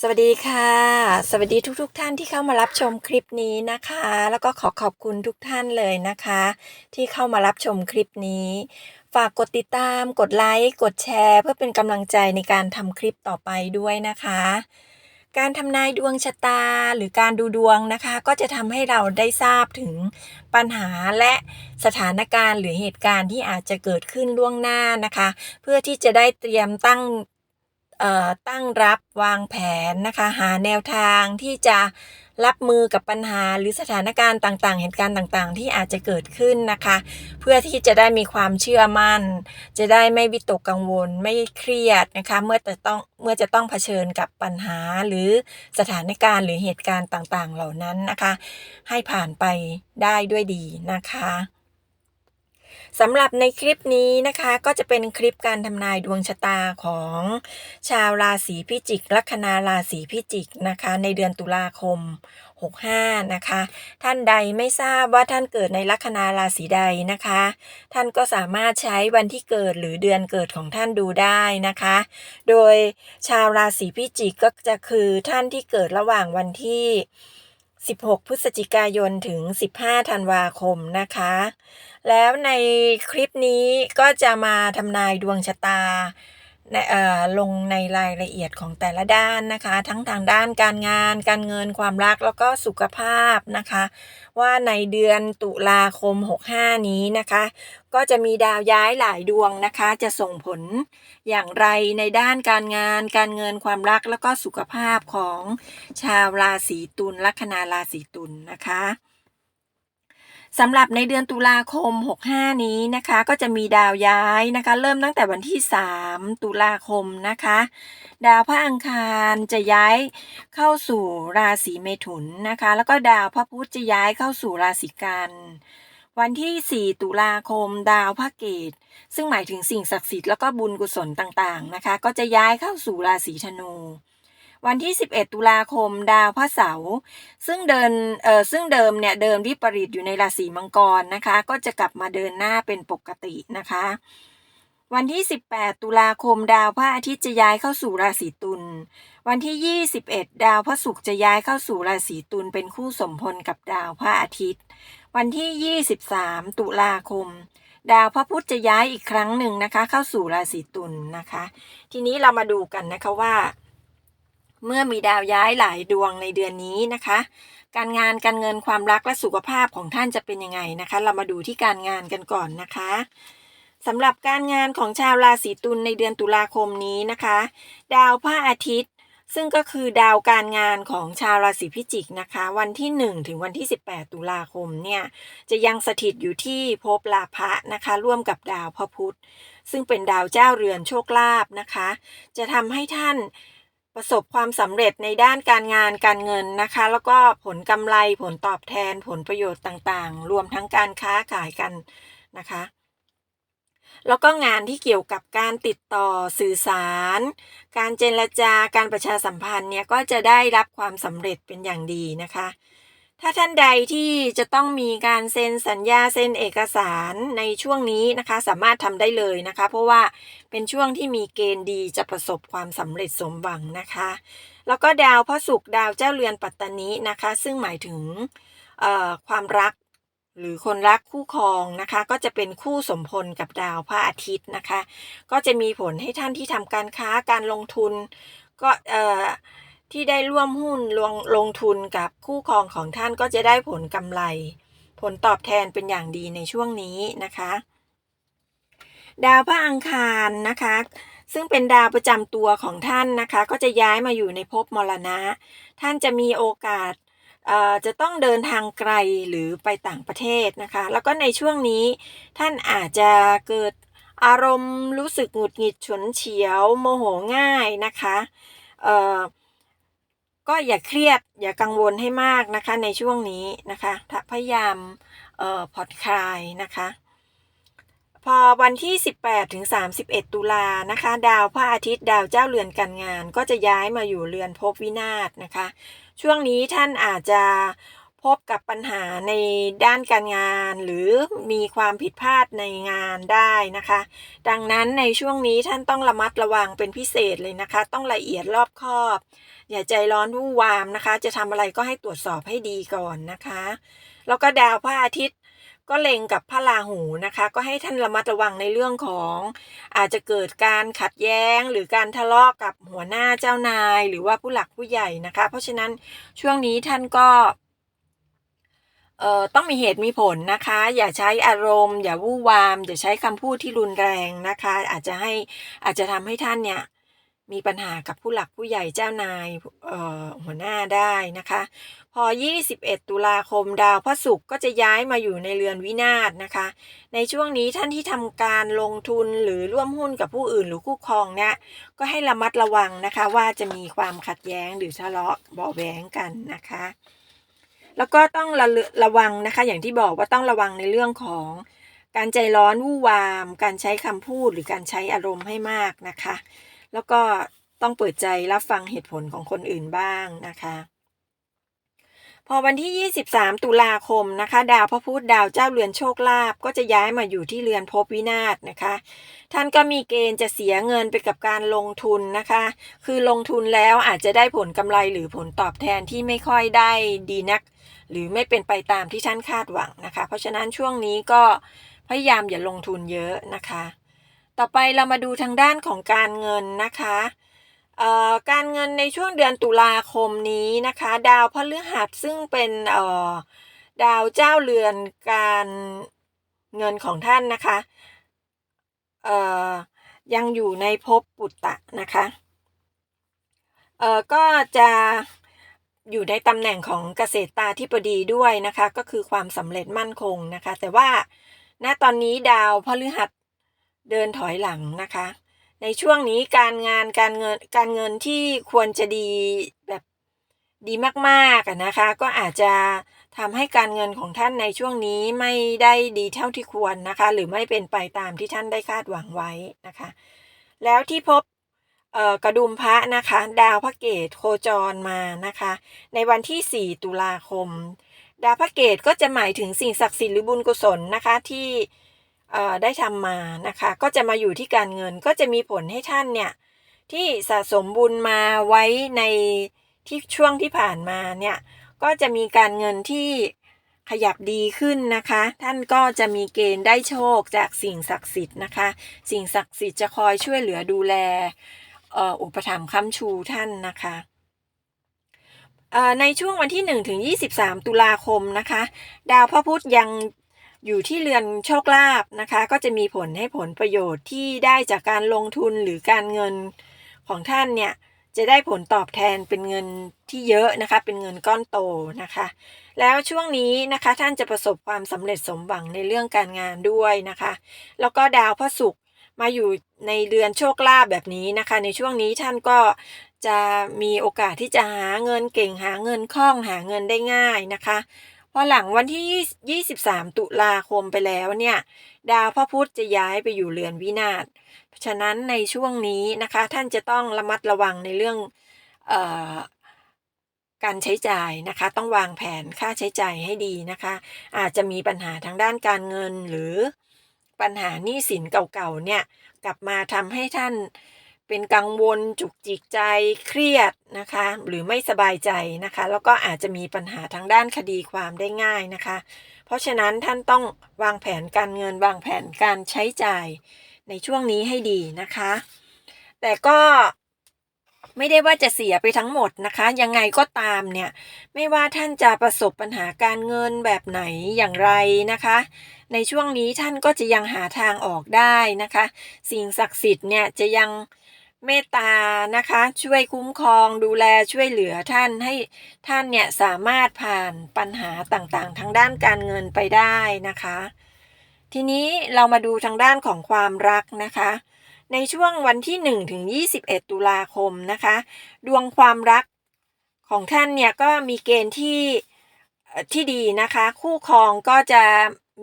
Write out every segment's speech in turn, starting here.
สวัสดีค่ะ สวัสดีทุกๆทท่านที่เข้ามารับชมคลิปนี้นะคะ แล้วก็ขอขอบคุณทุกท่านเลยนะคะ ที่เข้ามารับชมคลิปนี้ ฝากกดติดตาม กดไลค์ กดแชร์ เพื่อเป็นกำลังใจในการทำคลิปต่อไปด้วยนะคะ การทำนายดวงชะตาหรือการดูดวงนะคะ ก็จะทำให้เราได้ทราบถึงปัญหาและสถานการณ์หรือเหตุการณ์ที่อาจจะเกิดขึ้นล่วงหน้านะคะ เพื่อที่จะได้เตรียมตั้ง ตั้งรับวางแผนนะคะ หาแนวทางที่จะรับมือกับปัญหาหรือสถานการณ์ต่างๆ เหตุการณ์ต่างๆ ที่อาจจะเกิดขึ้นนะคะ เพื่อที่จะได้มีความเชื่อมั่น จะได้ไม่วิตกกังวล ไม่เครียดนะคะ เมื่อจะต้องเมื่อจะต้องเผชิญกับปัญหาหรือสถานการณ์หรือเหตุการณ์ต่างๆ เหล่านั้นนะคะ ให้ผ่านไปได้ด้วยดีนะคะ สำหรับในคลิปนี้นะคะก็จะเป็นคลิปการทำนายดวงชะตาของชาวราศีพิจิก ลัคนาราศีพิจิกนะคะ ในเดือนตุลาคม 65 นะคะ ท่านใดไม่ทราบว่าท่านเกิดในลัคนาราศีใดนะคะ ท่านก็สามารถใช้วันที่เกิดหรือเดือนเกิดของท่านดูได้นะคะ โดยชาวราศีพิจิกก็จะคือท่านที่เกิดระหว่างวันที่ 16 พฤศจิกายนถึง 15 ธันวาคมนะคะ แล้วในคลิปนี้ก็จะมาทำนายดวงชะตา ลงในรายละเอียดของแต่ละด้านนะคะ ทั้งทางด้านการงาน การเงินความรักแล้วก็สุขภาพนะคะ ว่าในเดือนตุลาคม 65 นี้นะคะ ก็จะมีดาวย้ายหลายดวงนะคะ จะส่งผลอย่างไรในด้านการงาน การเงินความรักแล้วก็สุขภาพของชาวราศีตุลลัคนาราศีตุลนะคะ สำหรับในเดือนตุลาคม 65 นี้นะคะ ก็จะมีดาวย้ายนะคะ เริ่มตั้งแต่วันที่ 3 ตุลาคมนะคะ ดาวพระอังคารจะย้ายเข้าสู่ราศีเมถุนนะคะ แล้วก็ดาวพระพุธจะย้ายเข้าสู่ราศีกันวันที่ 4 ตุลาคม ดาวพระเกต ซึ่งหมายถึงสิ่งศักดิ์สิทธิ์แล้วก็บุญกุศลต่างๆนะคะ ก็จะย้ายเข้าสู่ราศีธนู วันที่ 11 ตุลาคมดาวพระเสาร์ซึ่งเดินเออซึ่งเดิมเนี่ยเดิมวิปริตอยู่ในราศีมังกรนะคะ ก็จะกลับมาเดินหน้าเป็นปกตินะคะ วันที่ 18 ตุลาคมดาวพระอาทิตย์จะย้ายเข้าสู่ราศีตุลวันที่ 21 ดาวพระศุกร์จะย้ายเข้าสู่ราศีตุลเป็นคู่สมพลกับดาวพระอาทิตย์ วันที่ 23 ตุลาคมดาวพระพุธจะย้ายอีกครั้งหนึ่งนะคะ เข้าสู่ราศีตุลนะคะ ทีนี้เรามาดูกันนะคะว่า เมื่อมีดาวย้ายหลายดวงในเดือนนี้นะคะ การงานการเงินความรักและสุขภาพของท่านจะเป็นยังไงนะคะ เรามาดูที่การงานกันก่อนนะคะสำหรับการงานของชาวราศีตุลในเดือนตุลาคมนี้นะคะ ดาวพระอาทิตย์ ซึ่งก็คือดาวการงานของชาวราศีพิจิกนะคะ วันที่ 1 ถึงวันที่ 18 ตุลาคมเนี่ยจะยังสถิตอยู่ที่ภพลาภะนะคะ ร่วมกับดาวพระพุธ ซึ่งเป็นดาวเจ้าเรือนโชคลาภนะคะ จะทำให้ท่าน ประสบความสำเร็จในด้านการงานการเงินนะคะ แล้วก็ผลกำไรผลตอบแทนผลประโยชน์ต่างๆ รวมทั้งการค้าขายกันนะคะ แล้วก็งานที่เกี่ยวกับการติดต่อสื่อสาร การเจรจาการประชาสัมพันธ์เนี่ยก็จะได้รับความสำเร็จเป็นอย่างดีนะคะ ถ้าท่านใดที่จะต้องมีการเซ็นสัญญาเซ็นเอกสารในช่วงนี้นะคะ สามารถทำได้เลยนะคะ เพราะว่าเป็นช่วงที่มีเกณฑ์ดีจะประสบความสำเร็จสมหวังนะคะ แล้วก็ดาวพระศุกร์ดาวเจ้าเรือนปัตตานีนะคะ ซึ่งหมายถึงความรักหรือคนรักคู่ครองนะคะ ก็จะเป็นคู่สมพลกับดาวพระอาทิตย์นะคะ ก็จะมีผลให้ท่านที่ทำการค้าการลงทุนก็เอ่อ ที่ได้ร่วมหุ้นลงลงทุนกับคู่ครองของท่านก็จะได้ผลกำไร ผลตอบแทนเป็นอย่างดีในช่วงนี้นะคะ ดาวพระอังคารนะคะ ซึ่งเป็นดาวประจำตัวของท่านนะคะ ก็จะย้ายมาอยู่ในภพมรณะ ท่านจะมีโอกาสจะต้องเดินทางไกลหรือไปต่างประเทศนะคะ แล้วก็ในช่วงนี้ท่านอาจจะเกิดอารมณ์รู้สึกหงุดหงิดฉุนเฉียว โมโหง่ายนะคะ ก็อย่าเครียดอย่ากังวลให้มากนะคะในช่วงนี้นะคะพยายามออผ่อนคลายนะคะ พอวันที่ 18ถึง31 ตุลานะคะ ดาวพระอาทิตย์ดาวเจ้าเรือนการงาน ก็จะย้ายมาอยู่เรือนภพวินาศนะคะ ช่วงนี้ท่านอาจจะ พบกับปัญหาในด้านการงาน หรือมีความผิดพลาดในงานได้นะคะ ดังนั้นในช่วงนี้ท่านต้องระมัดระวังเป็นพิเศษเลยนะคะ ต้องละเอียดรอบคอบ อย่าใจร้อนวู่วามนะคะ จะทำอะไรก็ให้ตรวจสอบให้ดีก่อนนะคะ แล้วก็ดาวพระอาทิตย์ก็เล็งกับพระราหูนะคะ ก็ให้ท่านระมัดระวังในเรื่องของ อาจจะเกิดการขัดแย้ง หรือการทะเลาะกับหัวหน้าเจ้านาย หรือว่าผู้หลักผู้ใหญ่นะคะ เพราะฉะนั้นช่วงนี้ท่านก็ เอ่อต้องมีเหตุมีผลนะคะ อย่าใช้อารมณ์ อย่าวู่วาม อย่าใช้คำพูดที่รุนแรงนะคะ อาจจะให้อาจจะทำให้ท่านเนี่ยมีปัญหากับผู้หลักผู้ใหญ่เจ้านายเอ่อหัวหน้าได้นะคะ พอ 21 ตุลาคมดาวพระศุกร์ก็จะย้ายมาอยู่ในเรือนวินาศนะคะ ในช่วงนี้ท่านที่ทำการลงทุนหรือร่วมหุ้นกับผู้อื่นหรือคู่ครองเนี่ยก็ให้ระมัดระวังนะคะว่าจะมีความขัดแย้งหรือทะเลาะเบาะแว้งกันนะคะ แล้วก็ต้องระระวังนะคะ อย่างที่บอกว่าต้องระวังในเรื่องของการใจร้อนวู่วาม การใช้คำพูดหรือการใช้อารมณ์ให้มากนะคะ แล้วก็ต้องเปิดใจรับฟังเหตุผลของคนอื่นบ้างนะคะ พอวันที่ 23 ตุลาคมนะคะ ดาวพระพุธดาวเจ้าเรือนโชคลาภก็จะย้ายมาอยู่ที่เรือนภพวินาศนะคะ ท่านก็มีเกณฑ์จะเสียเงินไปกับการลงทุนนะคะ คือลงทุนแล้วอาจจะได้ผลกำไรหรือผลตอบแทนที่ไม่ค่อยได้ดีนัก หรือไม่เป็นไปตามที่ท่านคาดหวังนะคะ เพราะฉะนั้นช่วงนี้ก็พยายามอย่าลงทุนเยอะนะคะ ต่อไปเรามาดูทางด้านของการเงินนะคะ การเงินในช่วงเดือนตุลาคมนี้นะคะ ดาวพฤหัสซึ่งเป็นดาวเจ้าเรือนการเงินของท่านนะคะยังอยู่ในภพปุตตะนะคะก็จะอยู่ในตำแหน่งของเกษตรตาธิปดีด้วยนะคะ ก็คือความสำเร็จมั่นคงนะคะ แต่ว่าณตอนนี้ดาวพฤหัสเดินถอยหลังนะคะ ในช่วงนี้การงานการเงินการเงินที่ควรจะดีแบบดีมากๆนะคะ ก็อาจจะทำให้การเงินของท่านในช่วงนี้ไม่ได้ดีเท่าที่ควรนะคะ หรือไม่เป็นไปตามที่ท่านได้คาดหวังไว้นะคะ แล้วที่พบกระดุมพระนะคะ ดาวพระเกตโคจรมานะคะ ในวันที่ 4 ตุลาคม ดาวพระเกตก็จะหมายถึงสิ่งศักดิ์สิทธิ์หรือบุญกุศลนะคะที่ ได้ทำมานะคะ ก็จะมาอยู่ที่การเงินก็จะมีผลให้ท่านเนี่ยที่สะสมบุญมาไว้ในที่ช่วงที่ผ่านมาเนี่ยก็จะมีการเงินที่ขยับดีขึ้นนะคะ ท่านก็จะมีเกณฑ์ได้โชคจากสิ่งศักดิ์สิทธิ์นะคะ สิ่งศักดิ์สิทธิ์จะคอยช่วยเหลือดูแลอุปถัมภ์ค้ำชูท่านนะคะในช่วงวันที่ 1 ถึง 23 ตุลาคมนะคะ ดาวพระพุธยัง อยู่ที่เรือนโชคลาภนะคะ ก็จะมีผลให้ผลประโยชน์ที่ได้จากการลงทุนหรือการเงินของท่านเนี่ยจะได้ผลตอบแทนเป็นเงินที่เยอะนะคะ เป็นเงินก้อนโตนะคะ แล้วช่วงนี้นะคะท่านจะประสบความสำเร็จสมหวังในเรื่องการงานด้วยนะคะ แล้วก็ดาวพระศุกร์มาอยู่ในเดือนโชคลาภแบบนี้นะคะ ในช่วงนี้ท่านก็จะมีโอกาสที่จะหาเงินเก่งหาเงินคล่องหาเงินได้ง่ายนะคะ พอหลังวันที่ 23 ตุลาคมไปแล้วเนี่ย ดาวพระพุธจะย้ายไปอยู่เรือนวินาศฉะนั้นในช่วงนี้นะคะ ท่านจะต้องระมัดระวังในเรื่องออการใช้จ่ายนะคะ ต้องวางแผนค่าใช้จ่ายให้ดีนะคะ อาจจะมีปัญหาทางด้านการเงินหรือปัญหาหนี้สินเก่าๆเนี่ยกลับมาทำให้ท่าน เป็นกังวลจุกจิกใจเครียดนะคะ หรือไม่สบายใจนะคะ แล้วก็อาจจะมีปัญหาทางด้านคดีความได้ง่ายนะคะ เพราะฉะนั้นท่านต้องวางแผนการเงินวางแผนการใช้จ่ายในช่วงนี้ให้ดีนะคะ แต่ก็ไม่ได้ว่าจะเสียไปทั้งหมดนะคะ ยังไงก็ตามเนี่ย ไม่ว่าท่านจะประสบปัญหาการเงินแบบไหนอย่างไรนะคะ ในช่วงนี้ท่านก็จะยังหาทางออกได้นะคะ สิ่งศักดิ์สิทธิ์เนี่ยจะยัง เมตตานะคะ ช่วยคุ้มครองดูแลช่วยเหลือท่านให้ท่านเนี่ยสามารถผ่านปัญหาต่างๆ ทางด้านการเงินไปได้นะคะ ทีนี้เรามาดูทางด้านของความรักนะคะ ในช่วงวันที่ 1 ถึง 21 ตุลาคมนะคะ ดวงความรักของท่านเนี่ยก็มีเกณฑ์ที่ที่ดีนะคะ คู่ครองก็จะ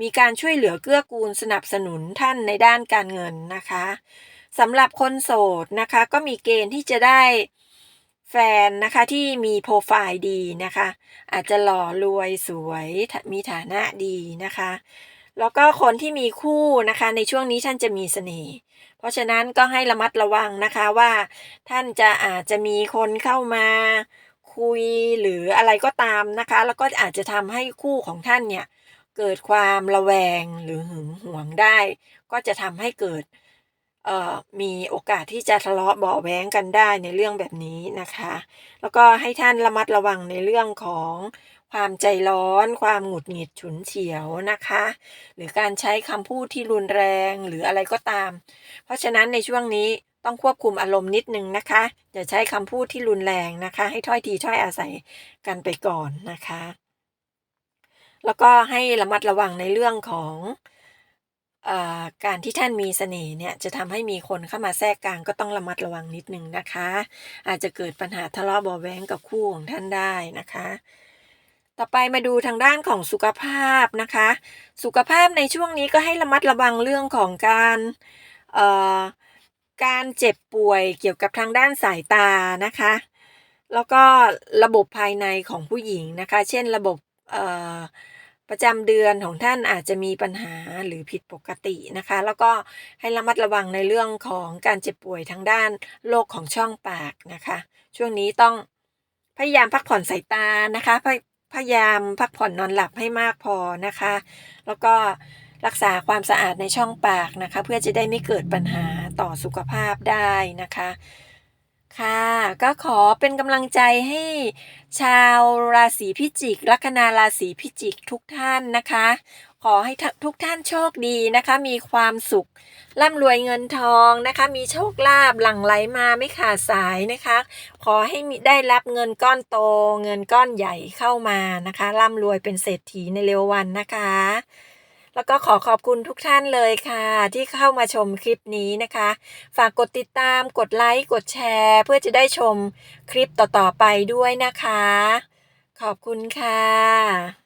มีการช่วยเหลือเกื้อกูลสนับสนุนท่านในด้านการเงินนะคะ สำหรับคนโสดนะคะ ก็มีเกณฑ์ที่จะได้แฟนนะคะที่มีโปรไฟล์ดีนะคะ อาจจะหล่อรวยสวยมีฐานะดีนะคะ แล้วก็คนที่มีคู่นะคะ ในช่วงนี้ท่านจะมีเสน่ห์ เพราะฉะนั้นก็ให้ระมัดระวังนะคะว่าท่านจะอาจจะมีคนเข้ามาคุยหรืออะไรก็ตามนะคะ แล้วก็อาจจะทำให้คู่ของท่านเนี่ยเกิดความระแวงหรือหึงหวงได้ ก็จะทำให้เกิด มีโอกาสที่จะทะเลาะเบาแว้งกันได้ในเรื่องแบบนี้นะคะ แล้วก็ให้ท่านระมัดระวังในเรื่องของความใจร้อน ความหงุดหงิดฉุนเฉียวนะคะ หรือการใช้คำพูดที่รุนแรงหรืออะไรก็ตาม เพราะฉะนั้นในช่วงนี้ต้องควบคุมอารมณ์นิดนึงนะคะ อย่าใช้คำพูดที่รุนแรงนะคะ ให้ถ้อยทีถ้อยอาศัยกันไปก่อนนะคะ แล้วก็ให้ระมัดระวังในเรื่องของ การที่ท่านมีเสน่ห์เนี่ยจะทำให้มีคนเข้ามาแทรกกลางก็ต้องระมัดระวังนิดนึงนะคะ อาจจะเกิดปัญหาทะเลาะเบาะแว้งกับคู่ของท่านได้นะคะ ต่อไปมาดูทางด้านของสุขภาพนะคะ สุขภาพในช่วงนี้ก็ให้ระมัดระวังเรื่องของการเอ่อการเจ็บป่วยเกี่ยวกับทางด้านสายตานะคะ แล้วก็ระบบภายในของผู้หญิงนะคะ เช่นระบบเอ่อ ประจำเดือนของท่านอาจจะมีปัญหาหรือผิดปกตินะคะ แล้วก็ให้ระมัดระวังในเรื่องของการเจ็บป่วยทางด้านโรคของช่องปากนะคะ ช่วงนี้ต้องพยายามพักผ่อนสายตานะคะพยพยายามพักผ่อนนอนหลับให้มากพอนะคะ แล้วก็รักษาความสะอาดในช่องปากนะคะ เพื่อจะได้ไม่เกิดปัญหาต่อสุขภาพได้นะคะ ค่ะ ก็ขอเป็นกำลังใจให้ชาวราศีพิจิก ลัคนาราศีพิจิกทุกท่านนะคะ ขอให้ทุกท่านโชคดีนะคะ มีความสุข ร่ำรวยเงินทองนะคะ มีโชคลาภหลั่งไหลมาไม่ขาดสายนะคะ ขอให้มีได้รับเงินก้อนโต เงินก้อนใหญ่เข้ามานะคะ ร่ำรวยเป็นเศรษฐีในเร็ววันนะคะ แล้วก็ขอขอบคุณทุกท่านเลยค่ะ ที่เข้ามาชมคลิปนี้นะคะ ฝากกดติดตามกดไลค์กดแชร์ เพื่อจะได้ชมคลิปต่อๆไปด้วยนะคะ ขอบคุณค่ะ